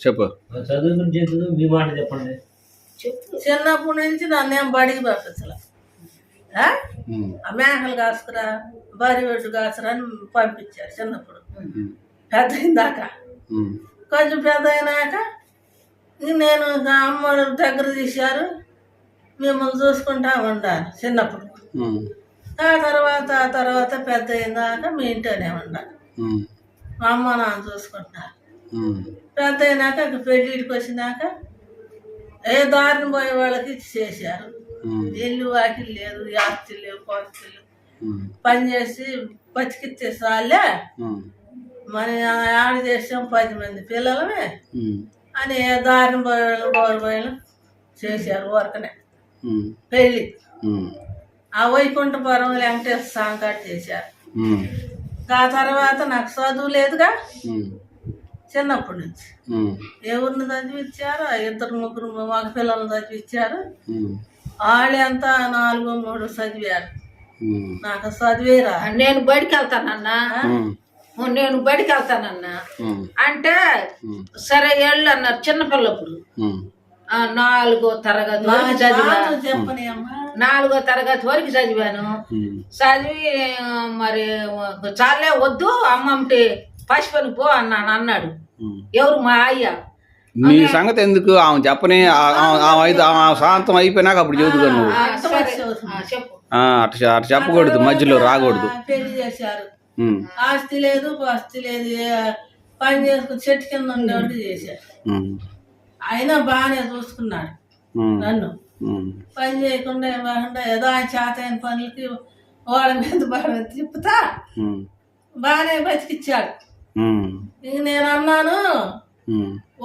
చెప్పు. చదువు మీ మాట చెప్పండి. చిన్నప్పటి నుంచి నన్ను ఏం బడికి పంపించలే మేకలు కాసుకురా బరి ఒడ్డు కాసురా అని పంపించారు చిన్నప్పుడు. పెద్ద అయిందాక కొంచెం పెద్ద అయినాక నేను అమ్మ దగ్గర తీశారు మిమ్మల్ని చూసుకుంటా ఉండాను చిన్నప్పుడు. ఆ తర్వాత ఆ తర్వాత పెద్ద అయిందాక మీ ఇంట్లోనే ఉండాలి మా అమ్మ నాన్న చూసుకుంటున్నారు. ఉమ్, పెద్ద అయినాక పెళ్ళిడికి వచ్చినాక ఏ దారిని పోయే వాళ్ళకి చేశారు ఇల్లు వాకిలు లేదు ఆస్తి లేవు పాస్తులు ఉమ్, పని చేసి బతికితే చాలే ఉమ్, మరి ఆడ చేసాం పది మంది పిల్లలమే అని ఏ దారిని పోయే వాళ్ళు బోరు పోయలు చేశారు ఊరకనే. పెళ్ళి. ఆ వైకుంఠపురం వెంకటేశ్వర స్వామి కాడ చేశారు. ఆ తర్వాత నాకు చదువు లేదుగా. చిన్నప్పటి నుంచి. ఎవరిని చదివించారు? ఆ ఇద్దరు ముగ్గురు మగ పిల్లల్ని చదివించారు. ఉమ్, వాళ్ళు ఎంత నాలుగు మూడు చదివారు. నాకు చదివేరా? నేను బడికి వెళ్తానన్నా నేను బడికి వెళ్తానన్నా అంటే సరే ఏళ్ళు అన్నారు చిన్నపిల్లప్పుడు. నాలుగో తరగతి వరకు చదివా. చెప్పని అమ్మా. నాలుగో తరగతి వరకు చదివాను. చదివి మరి చాలే వద్దు అమ్మమ్మటి పసిపని పో అన్నాను అన్నాడు. ఎవరు మా అయ్య నీ సంగతి ఎందుకు? ఆమె చెప్పని శాంతం అయిపోయినాక అప్పుడు చదువుకో నువ్వు. ఆ, సరే ఆ, చెప్పు. ఆ, అట్ట చె- అట్ట చెప్పకూడదు మధ్యలో రాకూడదు. పెళ్ళి చేశారు. ఆస్తి లేదు పాస్తి లేదు పని చేసుకుని చెట్టు కింద ఉండేవాడు చేశారు. అయినా బాగానే చూసుకున్నాడు నన్ను. పని చేయకుండా ఏం కాకుండా ఏదో ఆయన చేత అయిన పనులకి వాళ్ళ మీద బాగా తిప్పుతా. బాగానే బతికిచ్చాడు. నేను అన్నాను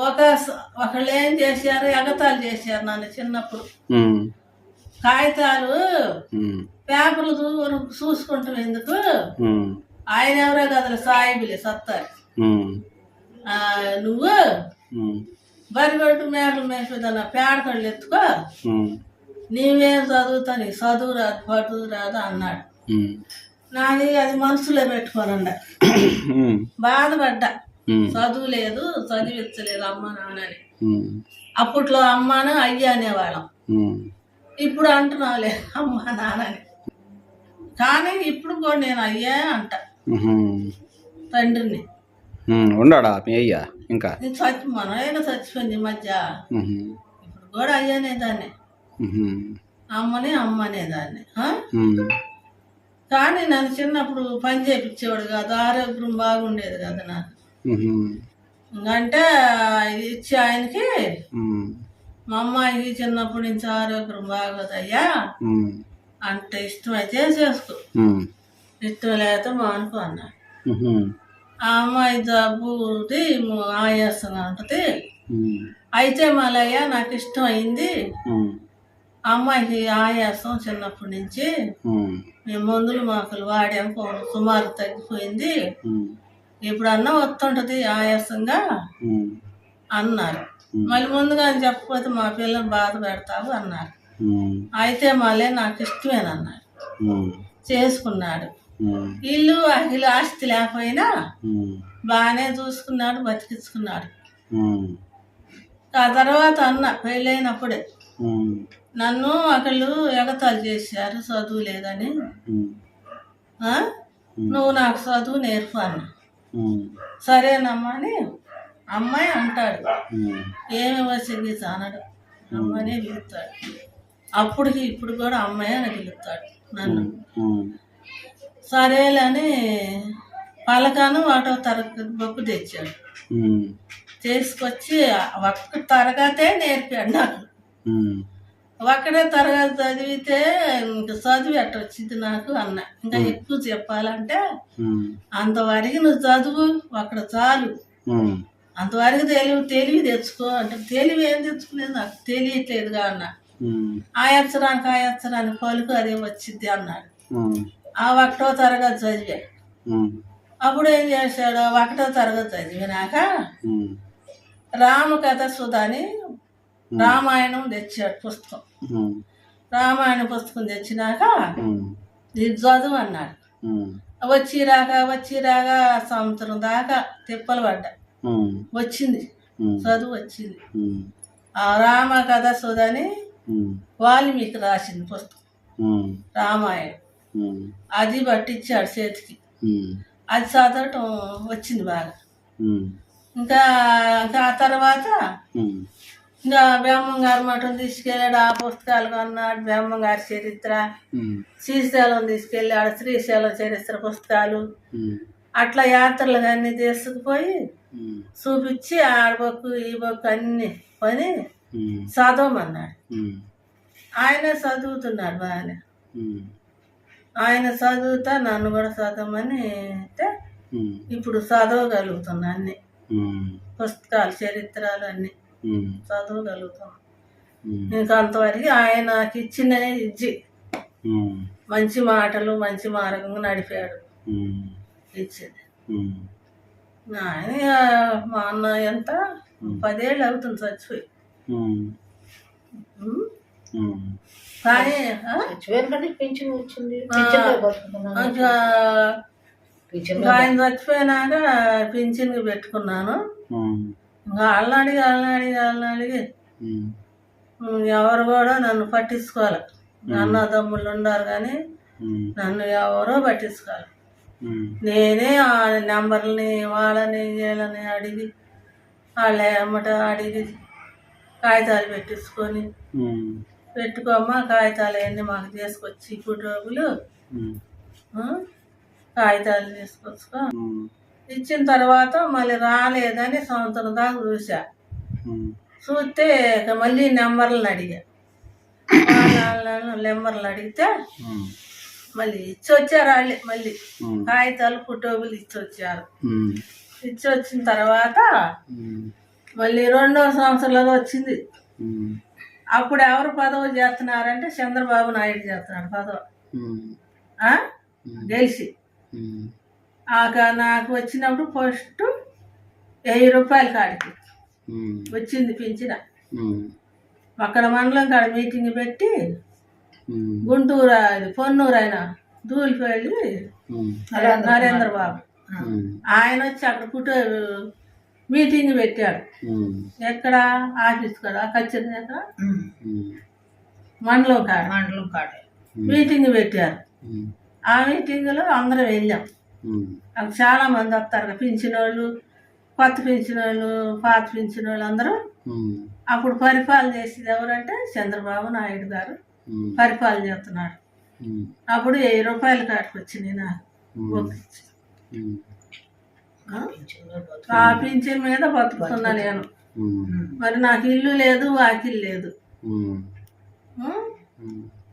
ఒక ఒకళ్ళు ఏం చేశారు? ఎగతాళి చేశారు నన్ను చిన్నప్పుడు. కాగితాలు పేపర్లు చూసుకుంటాం ఎందుకు? ఆయన ఎవరో కదలే సాయిబులే సత్తారు నువ్వు బరిగొట్టు మేకలు మేపేదన్న పేడ కళ్ళు ఎత్తుకో. నీవేం చదువుతా నీ చదువు రాదు పట్టు రాదు అన్నాడు. నాది అది మనసులో పెట్టుకోనండ ఉమ్, బాధపడ్డా. చదువు లేదు చదివించలేదు అమ్మ నాన్నని. అప్పట్లో అమ్మను అయ్య అనేవాళ్ళం. ఇప్పుడు అంటున్నావులే అమ్మ నాన్నని. కానీ ఇప్పుడు కూడా నేను అయ్యా అంట. తండ్రిని. ఉన్నాడా మీ అయ్యా ఇంకా? చచ్చి మన ఆయన చచ్చిపోయింది ఈ మధ్య. ఇప్పుడు కూడా అయ్యనే దాన్ని. అమ్మని అమ్మనే దాన్ని. కానీ నన్ను చిన్నప్పుడు పని చేపించేవాడు కాదు. ఆరోగ్యం బాగుండేది కదా నాకు. ఇది ఇచ్చి ఆయనకి మా అమ్మాయికి చిన్నప్పటి నుంచి ఆరోగ్యం బాగోదయ్యా. అంటే ఇష్టమైతే చేసుకో. ఇష్టం లేకపోతే మానుకో అన్నాడు. ఉమ్, ఆ అమ్మాయి జబ్బుది ఆయాసంగా ఉంటుంది. ఉమ్, అయితే మళ్ళయ్యా నాకు ఇష్టం అయింది అమ్మాయికి ఆయాసం చిన్నప్పటి నుంచి మేము మందులు మాకులు వాడాము కొ- సుమారు తగ్గిపోయింది. ఇప్పుడు అన్న వస్తుంటది ఆయాసంగా అన్నారు. మళ్ళీ ముందుగా చెప్పకపోతే మా పిల్లలు బాధ పెడతావు అన్నారు. అయితే మళ్ళీ నాకు ఇష్టమేనన్నాడు ఉమ్, చేసుకున్నాడు. ఇల్లు అఖిల ఆస్తి లేకపోయినా బాగానే చూసుకున్నాడు బతికించుకున్నాడు. ఆ తర్వాత అన్న పెళ్ళైనప్పుడే. నన్ను ఒకళ్ళు ఎగతాళి చేశారు చదువు లేదని? నువ్వు నాకు చదువు నేర్పు అన్న. ఉమ్, సరేనమ్మా అని అమ్మాయి అంటాడు. ఏమి వచ్చింది అనడు అమ్మనే పిలుస్తాడు. అప్పటికి ఇప్పుడు కూడా అమ్మాయి అని పిలుస్తాడు నన్ను. సరేలని పలకాను ఒకటో తరగతి బొక్కు తెచ్చాడు. తీసుకొచ్చి ఒక్క తరగతే నేర్పాడు నాకు. ఒక్కడే తరగతి చదివితే ఇంక చదువు ఎట్ట వచ్చింది నాకు అన్న. ఇంకా ఎక్కువ చెప్పాలంటే అంతవరకు నువ్వు చదువు అక్కడ చాలు. అంతవరకు తెలివి తెలివి తెచ్చుకో అంటే తెలివి ఏం తెచ్చుకునేది నాకు? తెలియట్లేదుగా అన్న. ఉమ్, ఆ అక్షరానికి ఆ అక్షరానికి పలుకు అదే వచ్చింది అన్నాడు. ఆ ఒకటో తరగతి చదివా. అప్పుడు ఏం చేశాడు? ఒకటో తరగతి చదివినాక రామకథ సుధాని రామాయణం తెచ్చాడు పుస్తకం. రామాయణ పుస్తకం తెచ్చినాక ఇది చదువు అన్నాడు. ఉమ్, వచ్చి రాగా వచ్చి రాగా సంవత్సరం దాకా తిప్పలు పడ్డా. వచ్చింది. చదువు వచ్చింది. ఆ రామ కథ సుధని వాల్మీకి రాసింది పుస్తకం. రామాయణం. అది పట్టించాడు చేతికి. అది చదవటం వచ్చింది బాగా. ఇంకా ఇంకా ఆ తర్వాత ఇంకా బ్రహ్మం గారి మఠం తీసుకెళ్ళాడు ఆ పుస్తకాలు కొన్నాడు బ్రహ్మం గారి చరిత్ర. శ్రీశైలం తీసుకెళ్ళాడు శ్రీశైలం చరిత్ర పుస్తకాలు. అట్లా యాత్రలు అన్నీ తీసుకుపోయి చూపించి ఆ బొక్కు ఈ బొక్కు అన్ని కొని ఉమ్, చదవమన్నాడు. ఆయన చదువుతున్నాడు బాగానే. ఆయన చదువుతా నన్ను కూడా చదవమని అంటే ఇప్పుడు చదవగలుగుతున్నా అన్ని. పుస్తకాలు చరిత్రలు అన్ని. ఉమ్, చదవగలుగుతాం. ఇంకా అంతవరకు ఆయన నాకు ఇచ్చిన ఇచ్చి ఉమ్, మంచి మాటలు మంచి మార్గంగా నడిపాడు. ఉమ్, ఇచ్చింది. ఆయన మా అన్న ఎంత? పదేళ్ళు అవుతుంది చచ్చిపోయి. ఉమ్, ఉం? ఉమ్, కానీ పింఛన్ వచ్చింది. ఆయన చచ్చిపోయినాక పింఛన్కి పెట్టుకున్నాను. వాళ్ళని అడిగి వాళ్ళని అడిగి వాళ్ళని ఉం, ఎవరు కూడా నన్ను పట్టించుకోవాలి. అన్నదమ్ముళ్ళు ఉన్నారు కానీ నన్ను ఎవరో పట్టించుకోవాలి. నేనే ఆ నెంబర్ని వాళ్ళని వీళ్ళని అడిగి వాళ్ళ అమ్మట అడిగి కాగితాలు పెట్టించుకొని పెట్టుకోమ్మా కాగితాలు అవన్నీ మాకు తీసుకొచ్చి ఉమ్, కాగితాలు తీసుకొచ్చుకో. ఇచ్చిన తర్వాత మళ్ళీ రాలేదని సంవత్సరం దాకా చూసా చూస్తే మళ్ళీ నెంబర్లను అడిగా. నెంబర్లు అడిగితే మళ్ళీ ఇచ్చి వచ్చారు వాళ్ళే మళ్ళీ. కాగితాలు ఫోటోలు ఇచ్చి వచ్చారు ఉమ్, ఇచ్చి వచ్చిన తర్వాత మళ్ళీ రెండో సంవత్సరంలో వచ్చింది. అప్పుడు ఎవరు పదవి చేస్తున్నారంటే చంద్రబాబు నాయుడు చేస్తున్నాడు పదవి? గెలిచి. నాకు వచ్చినప్పుడు ఫస్ట్ వెయ్యి రూపాయల కాడికి. వచ్చింది పింఛన. అక్కడ మండలం కాడ మీటింగ్ పెట్టి గుంటూరు అది పొన్నూరు ఆయన దూలిపోయి ఉమ్, నరేంద్ర బాబు. ఆయన వచ్చి అక్కడ పుట్టు మీటింగ్ పెట్టాడు. ఎక్కడ? ఆఫీస్ కాడ? కచ్చేరి ఎక్కడ మండలం కాడ. మండలం కాడే. మీటింగ్ పెట్టారు. ఆ మీటింగ్లో అందరం వెళ్ళాం. చాలా మంది వస్తారు. పింఛన్ వాళ్ళు కొత్త పింఛన్ వాళ్ళు పాత పింఛన్ వాళ్ళు అందరూ అప్పుడు పరిపాలన చేసేది ఎవరంటే చంద్రబాబు నాయుడు గారు పరిపాలన చేస్తున్నాడు. అప్పుడు వెయ్యి రూపాయల కాటికి వచ్చింది నాకు ఆ? పింఛన్ మీద బతుకుతున్నా నేను. మరి నాకు ఇల్లు లేదు వాకిల్ లేదు.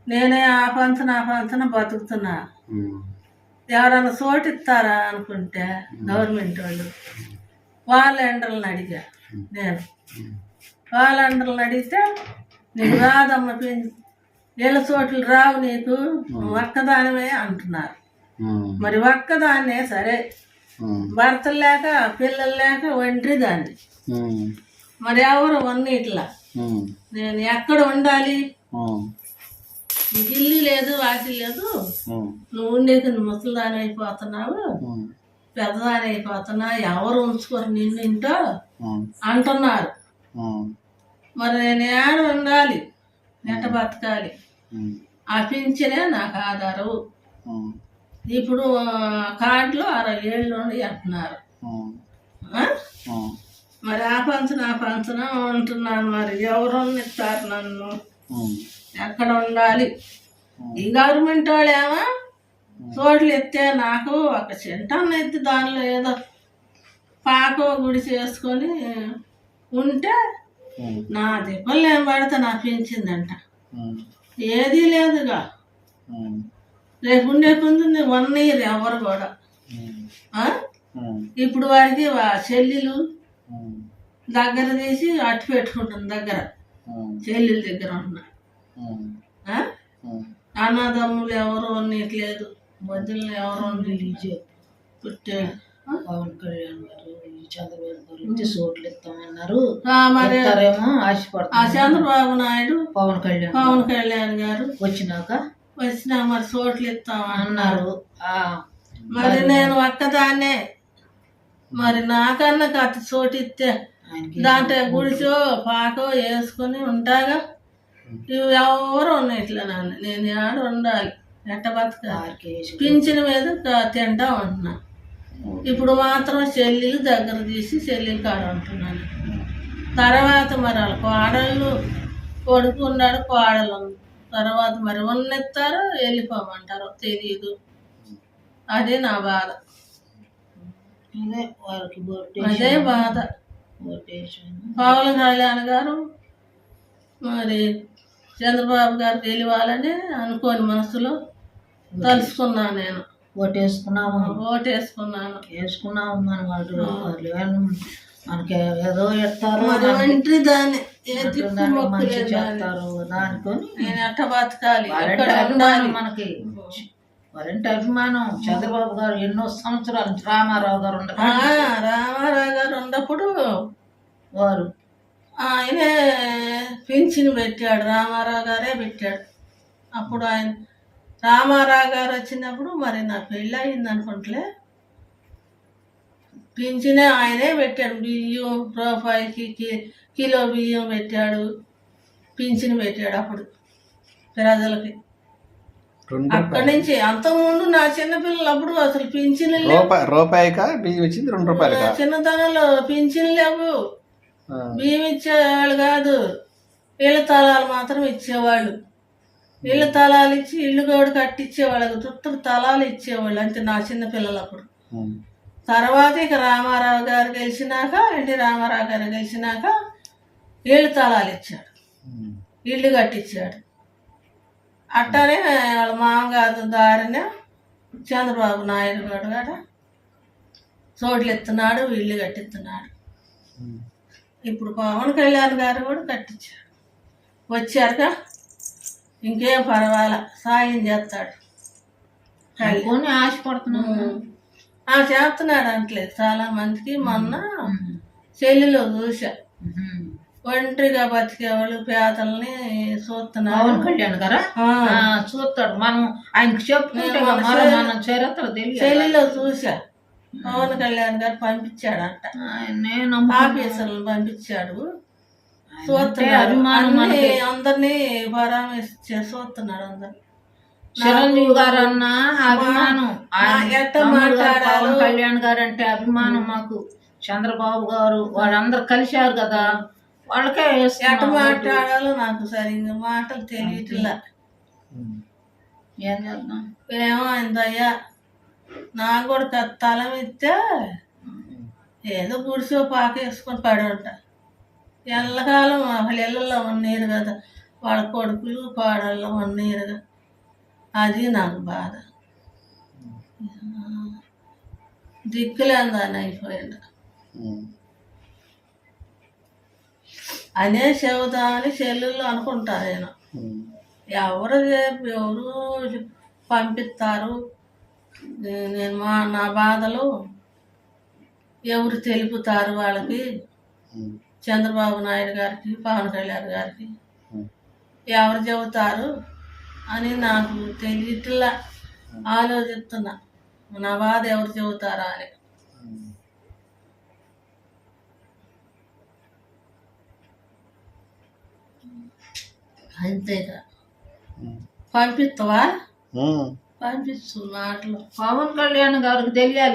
నేనే ఆ పంచన ఆ పంచన బతుకుతున్నా. ఉమ్, ఎవరైనా చోటు ఇస్తారా అనుకుంటే గవర్నమెంట్ వాళ్ళు ఎండలను అడిగా నేను. ఎండలను అడిగితే నీకు రాదమ్మ పెన్ ఇళ్ళ చోట్లు రావు నీకు నువ్వు ఒక్కదానివే అంటున్నారు. మరి ఒక్కదాన్నే సరే. ఉమ్, భర్తలు లేక పిల్లలు లేక ఒంటరి దాన్ని మరి ఎవరు ఇట్లా ఉమ్, నేను ఎక్కడ ఉండాలి? ఇల్లు లేదు వాకిల్ లేదు. నువ్వు ఉండేది ముసలిదాని అయిపోతున్నావు పెద్దదాని అయిపోతున్నా ఎవరు ఉంచుకోరు నిన్ను ఇంటో అంటున్నారు. మరి నేను ఏడ ఉండాలి? నెట బతకాలి ఆ. పింఛనే నాకు ఆధారం. ఇప్పుడు కార్డులో అరవై ఏళ్ళు అంటున్నారు. మరి ఆ పంచన ఆ పంచన ఉంటున్నాను మరి. ఎవరు ఇస్తారు నన్ను? ఎక్కడ ఉండాలి. ఈ గవర్నమెంట్ వాళ్ళేమో చోట్లు ఎత్తే నాకు ఒక చింటాన్ని ఎత్తి దానిలో ఏదో పాకో గుడి చేసుకొని ఉంటే నా దిబ్బలు నేను పడితే నా పెంచిందంట. ఏదీ లేదుగా. రేపు ఉండే కొంది వన్ ఇయర్ ఎవరు కూడా. ఇప్పుడు వారికి చెల్లెలు దగ్గర తీసి అట్టు పెట్టుకుంటుంది దగ్గర. చెల్లెల దగ్గర? ఉమ్, అన్నదమ్ములు ఎవరు ఉండట్లేదు వదిలి ఎవరు ఉండలేదు పుట్టే? పవన్ కళ్యాణ్ గారు చంద్రబాబు గారు ఇచ్చి చోట్లు ఇస్తామన్నారు. చంద్రబాబు నాయుడు పవన్ కళ్యాణ్ పవన్ కళ్యాణ్ గారు వచ్చినాక వచ్చినా మరి చోట్లు ఇస్తామన్నారు. అన్నారు. మరి నేను ఒక్కదాన్నే. మరి నాకన్నా కత్తి చోటిస్తే ఆయనకి దాంట్లో గుడిచో పాకో వేసుకొని ఉంటాగా. ఎవరు ఉన్నాయి ఇట్లా నన్ను. నేను ఆడ ఉండాలి. ఎట్ట బతకాలి? పింఛన్ మీద తింటా ఉంటున్నా ఇప్పుడు మాత్రం చెల్లి దగ్గర తీసి చెల్లి కాడ ఉంటున్నాను. తర్వాత మరి వాళ్ళ కోడళ్ళు కొడుకు ఉన్నాడు కోడలు. తర్వాత మరి ఉన్నెత్తారో వెళ్ళిపోమంటారో తెలియదు అదే నా బాధ. అదే వారికి బొట్టు అదే బాధ. పవన్ కళ్యాణ్ గారు మరి చంద్రబాబు గారు గెలవాలని అనుకోని మనసులో తలుసుకున్నాను నేను. బొట్టేసుకున్నాము ఓటు వేసుకున్నాను వేసుకున్నాము మనం వాళ్ళు మనకి ఏదో ఎత్తారు దాన్ని మంచి. చేస్తారు దానికొని నేను ఎట్ట బతకాలి అభిమానం మనకి. వాళ్ళంటే అభిమానం చంద్రబాబు గారు ఎన్నో సంవత్సరాల రామారావు గారు ఉండగా ఆ, రామారావు గారు ఉన్నప్పుడు వారు ఆయనే పింఛన్ పెట్టాడు రామారావు గారే పెట్టాడు. అప్పుడు ఆయన రామారావు గారు వచ్చినప్పుడు మరి నా పెళ్ళి అయింది అనుకుంటలే. పింఛనే ఆయనే పెట్టాడు బియ్యం రూపాయికి కిలో బియ్యం పెట్టాడు పింఛన్ పెట్టాడు అప్పుడు ప్రజలకి. అక్కడి నుంచి అంతకుముందు నా చిన్నపిల్లలు అప్పుడు అసలు పింఛన్లు లేవు రూపాయి రూపాయికా? బియ్యం రెండు చిన్నతనంలో పింఛన్లు లేవు బియ్యం ఇచ్చేవాళ్ళు కాదు. ఇళ్ళ తలాలు మాత్రం ఇచ్చేవాళ్ళు. ఇళ్ళ తలాలు ఇచ్చి ఇల్లు గోడు కట్టించేవాళ్ళు చుట్టూ తలాలు ఇచ్చేవాళ్ళు అంటే నా చిన్న పిల్లలప్పుడు. తర్వాత ఇక రామారావు గారు గెలిచినాక ఎన్టీ రామారావు గారు గెలిచినాక ఇళ్ళు తలాలు ఇచ్చాడు. ఇల్లు కట్టించాడు అట్టానే వాళ్ళ మామగారు దారిన చంద్రబాబు నాయుడు గారు కాడ చోట్లు ఎత్తున్నాడు ఇల్లు కట్టిస్తున్నాడు. ఇప్పుడు పవన్ కళ్యాణ్ గారు కూడా కట్టించాడు. వచ్చారుగా? ఇంకేం పర్వాలా? సాయం చేస్తాడు. అనుకొని ఆశపడుతున్నాము ఆ చేస్తున్నాడు అంటలేదు. చాలా మందికి మొన్న చెల్లిలో చూసా. ఒంటరిగా బతికే వాళ్ళు పేదల్ని చూస్తున్నాడు పవన్ కళ్యాణ్ గారా? చూస్తాడు. మనం ఆయనకి చెప్పుకుంటే మన చరిత్ర తెలియదు చెల్లిలో చూసా పవన్ కళ్యాణ్ గారు పంపించాడంట. నమ్ముకున్నా. ఆఫీసర్లు పంపించాడు. అందరినీ పరామర్శించే చూస్తున్నాడు అందరు. చిరంజీవి గారు అన్న అభిమానం. ఎట్ట? పవన్ కళ్యాణ్ గారు అంటే అభిమానం మాకు. చంద్రబాబు గారు వాళ్ళందరూ కలిశారు కదా. వాళ్ళకే ఎట వేస్తున్నాం ఓటు. మాట్లాడాలో నాకు సరిగ్గా మాటలు తెలియట్లా. ఏం చేద్దాం? ఏమో అయిందయ్యా. నాకు కూడా తలం ఇస్తే ఏదో గుడిసో పాక వేసుకొని పడి ఉంటా ఎల్లకాలం వాళ్ళ ఇళ్ళల్లో ఉన్నీరు కదా. వాళ్ళ కొడుకులు పాడల్లో ఉన్నీరుగా అది నాకు బాధ. దిక్కులేందని అయిపోయాడు. అనే చెబుతా అని చెల్లెళ్ళు అనుకుంటా నేను. ఎవరు చెప్పి ఎవరు పంపిస్తారు? నేను మా నా బాధలు ఎవరు తెలుపుతారు వాళ్ళకి. చంద్రబాబు నాయుడు గారికి పవన్ కళ్యాణ్ గారికి. ఎవరు చెబుతారు అని నాకు తెలియట్లా ఆలోచిస్తున్నా నా బాధ ఎవరు చెబుతారా అని. అంతేగా. పంపిస్తావా ఉమ్. పవన్ కళ్యాణ్ గారికి తెలియాలి